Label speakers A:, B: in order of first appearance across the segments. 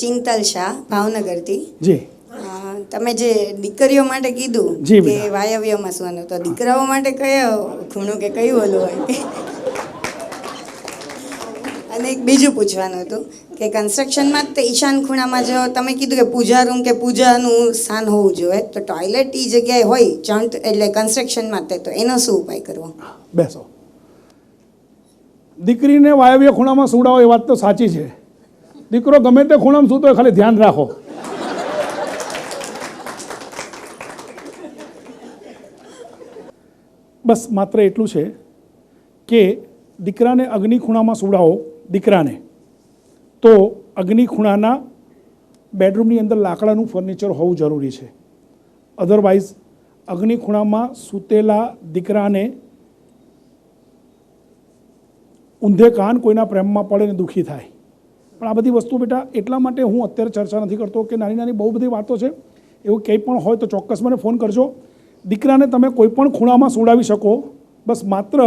A: ચિંતલ શાહ ભાવનગરથી.
B: જી.
A: તમે જે દીકરીઓ માટે કીધું કે વાયવ્યમાં સુવાનું તો દીકરાઓ માટે કયો ખૂણું કે કયું ઓલું હોય? અને એક બીજું પૂછવાનું હતું કે કન્સ્ટ્રક્શનમાં તે ઈશાન ખૂણામાં જો તમે કીધું કે પૂજા રૂમ કે પૂજાનું સ્થાન હોવું જોઈએ તો ટોયલેટ એ જગ્યાએ હોય ચંટ એટલે કન્સ્ટ્રક્શન માટે તો એનો શું ઉપાય કરવો?
B: બેસો. દીકરીને વાયવ્ય ખૂણામાં સુડાવો એ વાત તો સાચી છે. દીકરો ગમે તે ખૂણામાં સૂતો ખાલી ધ્યાન રાખો. બસ માત્ર એટલું છે કે દીકરાને અગ્નિ ખૂણામાં સુડાવો દીકરાને. તો અગ્નિ ખૂણાના બેડરૂમની અંદર લાકડાનું ફર્નિચર હોવું જરૂરી છે. અધરવાઇઝ અગ્નિ ખૂણામાં સૂતેલા દીકરાને ઊંધે કાન કોઈના પ્રેમમાં પડે ને દુઃખી થાય. પણ આ બધી વસ્તુ બેટા, એટલા માટે હું અત્યારે ચર્ચા નથી કરતો કે નાની નાની બહુ બધી વાતો છે, એવું કંઈ પણ હોય તો ચોક્કસ મને ફોન કરજો. દીકરાને તમે કોઈ પણ ખૂણામાં સુડાવી શકો, બસ માત્ર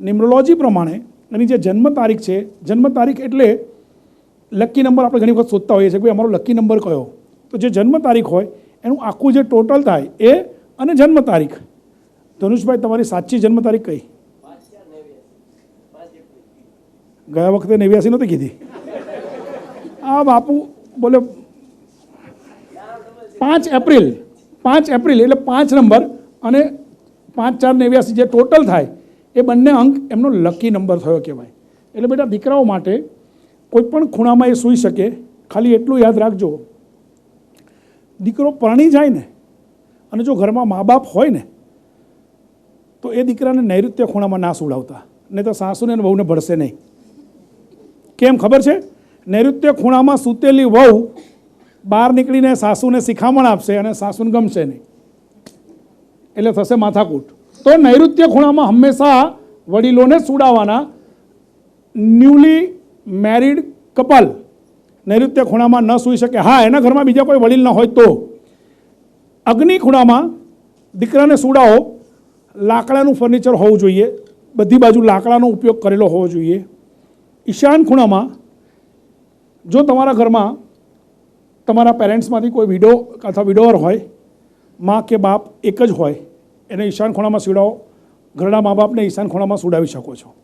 B: ન્યુમરોલોજી પ્રમાણે એની જે જન્મ તારીખ છે, જન્મ તારીખ એટલે લકી નંબર આપણે ઘણી વખત શોધતા હોઈએ છીએ ભાઈ અમારો લકી નંબર કયો? તો જે જન્મ તારીખ હોય, એનું આખું જે ટોટલ થાય એ અને જન્મ તારીખ. ધનુષભાઈ, તમારી સાચી જન્મ તારીખ કઈ? ગયા વખતે નેવ્યાસી નહોતી કીધી? આ બાપુ બોલે, પાંચ એપ્રિલ પાંચ એપ્રિલ એટલે પાંચ નંબર અને પાંચ ચાર નેવ્યાસી જે ટોટલ થાય, એ બંને અંક એમનો લકી નંબર થયો કહેવાય. એટલે બેટા, દીકરાઓ માટે કોઈ પણ ખૂણામાં એ સૂઈ શકે. ખાલી એટલું યાદ રાખજો. દીકરો પરણી જાય ને, અને જો ઘરમાં મા બાપ હોય ને, તો એ દીકરાને નૈઋત્ય ખૂણામાં ના સુડાવતા. નહીં તો સાસુને અને બહુને ભળશે નહીં. કેમ? ખબર છે? નૈઋત્ય ખૂણામાં સૂતેલી વહુ બહાર નીકળીને સાસુને શિખામણ આપશે અને સાસુને ગમશે નહીં. એટલે થશે માથાકૂટ. તો નૈઋત્ય ખૂણામાં હંમેશા વડીલોને સુડાવવાના ન્યૂલી મેરિડ કપલ. નૈઋત્ય ખૂણામાં ન સૂઈ શકે. હા, એના ઘરમાં બીજા કોઈ વડીલ ન હોય તો. અગ્નિ ખૂણામાં દીકરાને સુડાવો. લાકડાનું ફર્નિચર હોવું જોઈએ. બધી બાજુ લાકડાનો ઉપયોગ કરેલો હોવો જોઈએ. ઈશાન ખૂણામાં જો તમારા ઘરમાં તમારા પેરેન્ટ્સમાંથી કોઈ વિડો અથવા વિડોવર હોય, મા કે બાપ એક જ હોય, એને ઈશાન ખૂણામાં સુડાવો, ઘરના મા બાપને ઈશાન ખૂણામાં સુડાવી શકો છો.